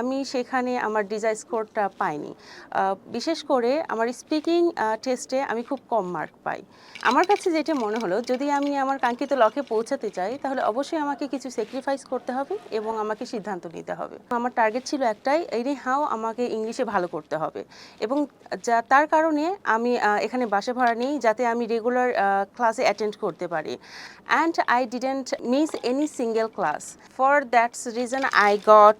আমি সেখানে আমার ডিজাইন স্কোরটা পাইনি। বিশেষ করে আমার স্পিকিং টেস্টে আমি খুব কম মার্ক পাই। আমার কাছে যেটা মনে হলো, যদি আমি আমার কাঙ্ক্ষিত লক্ষ্যে পৌঁছাতে চাই, তাহলে অবশ্যই আমাকে কিছু স্যাক্রিফাইস করতে হবে এবং আমাকে সিদ্ধান্ত নিতে হবে। আমার টার্গেট ছিল একটাই, এই হাও আমাকে ইংলিশে ভালো করতে হবে। এবং যা, তার কারণে আমি এখানে বাসা ভাড়া নিই, যাতে আমি রেগুলার ক্লাসে অ্যাটেন্ড করতে পারি। And I didn't miss any single class for that's reason I got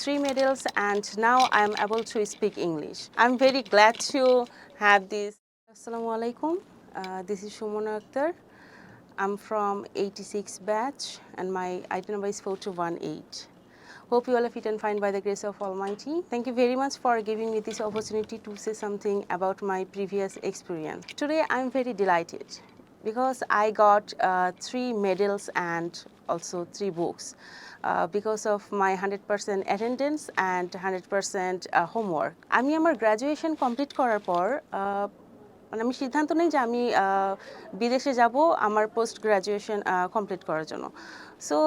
three medals and now I am able to speak English I am very glad to have this আসসালামু আলাইকুম this is Sumona Akter I'm from 86 batch and my item number is 4218. Hope you all are fit and fine by the grace of Almighty. Thank you very much for giving me this opportunity to say something about my previous experience. Today I'm very delighted because I got uh, three medals and also three books uh, because of my 100% attendance and 100% uh, homework. আমি আমার graduation complete করার পর uh, মানে আমি সিদ্ধান্ত নেই যে আমি বিদেশে যাব আমার পোস্ট গ্রাজুয়েশন কমপ্লিট করার জন্য। সো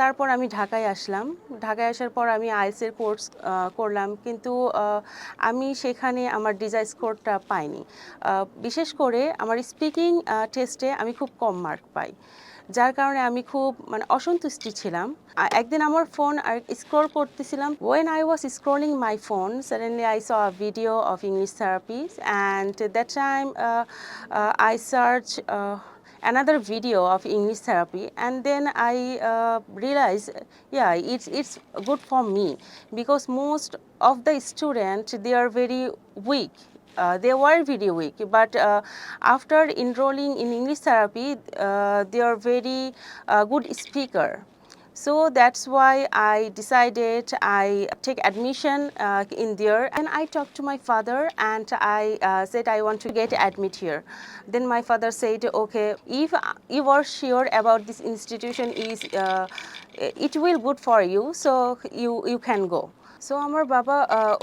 তারপর আমি ঢাকায় আসলাম। ঢাকায় আসার পর আমি আইএসের কোর্স করলাম। কিন্তু আমি সেখানে আমার ডিজাইন স্কোরটা পাইনি। বিশেষ করে আমার স্পিকিং টেস্টে আমি খুব কম মার্ক পাই। যার কারণে আমি খুব মানে অসন্তুষ্টি ছিলাম। একদিন আমার ফোন আর স্ক্রল করতেছিলাম when I was scrolling my phone suddenly I saw a video of English therapist and that time I search another video of English therapy and then I uh, realized yeah it's it's good for me because most of the students they are very weak uh, they were very weak but uh, after enrolling in English therapy uh, they are very uh, good speaker so that's why I decided I take admission uh, in there and I talked to my father and I uh, said I want to get admit here. Then my father said, okay, if you are sure about this institution is uh, it will good for you, so you you can go. So আমার বাবা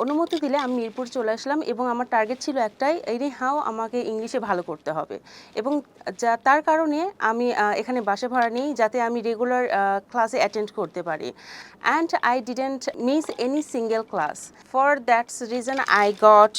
অনুমতি দিলে আমি মিরপুর চলে আসলাম এবং আমার target ছিল একটাই এই হাও আমাকে ইংলিশে ভালো করতে হবে। এবং যা, তার কারণে আমি এখানে বাসা ভাড়া নিই যাতে আমি রেগুলার ক্লাসে অ্যাটেন্ড করতে পারি। And I didn't miss any single class for that's reason I got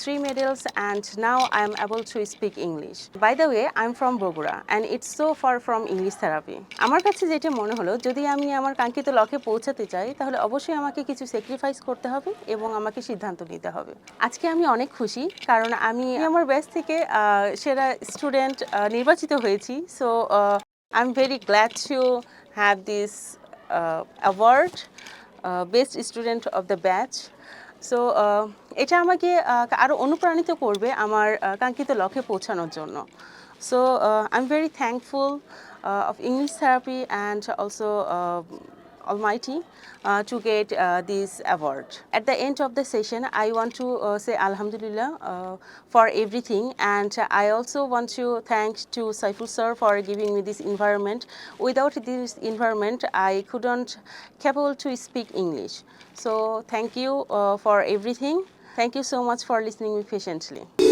three medals and now I am able to speak English by the way I am from Bogura and it's so far from English therapy আমার কাছে যেটা মনে হলো, যদি আমি আমার কাঙ্ক্ষিত লক্ষ্যে পৌঁছাতে চাই, তাহলে অবশ্যই আমাকে কিছু স্যাক্রিফাইস করতে হবে এবং আমাকে সিদ্ধান্ত নিতে হবে। আজকে আমি অনেক খুশি কারণ আমি আমার ব্যাচ থেকে সেরা স্টুডেন্ট নির্বাচিত হয়েছি। So I am very glad to have this award best student of the batch so এটা আমাকে আরও অনুপ্রাণিত করবে আমার কাঙ্ক্ষিত লক্ষ্যে পৌঁছানোর জন্য। So I am very thankful of English therapy and also Almighty uh, to get uh, this award. At the end of the session, I want to uh, say Alhamdulillah uh, for everything, and I also want to thank to Saiful sir for giving me this environment. Without this environment, I couldn't capable to speak English. So thank you uh, for everything. Thank you so much for listening me patiently.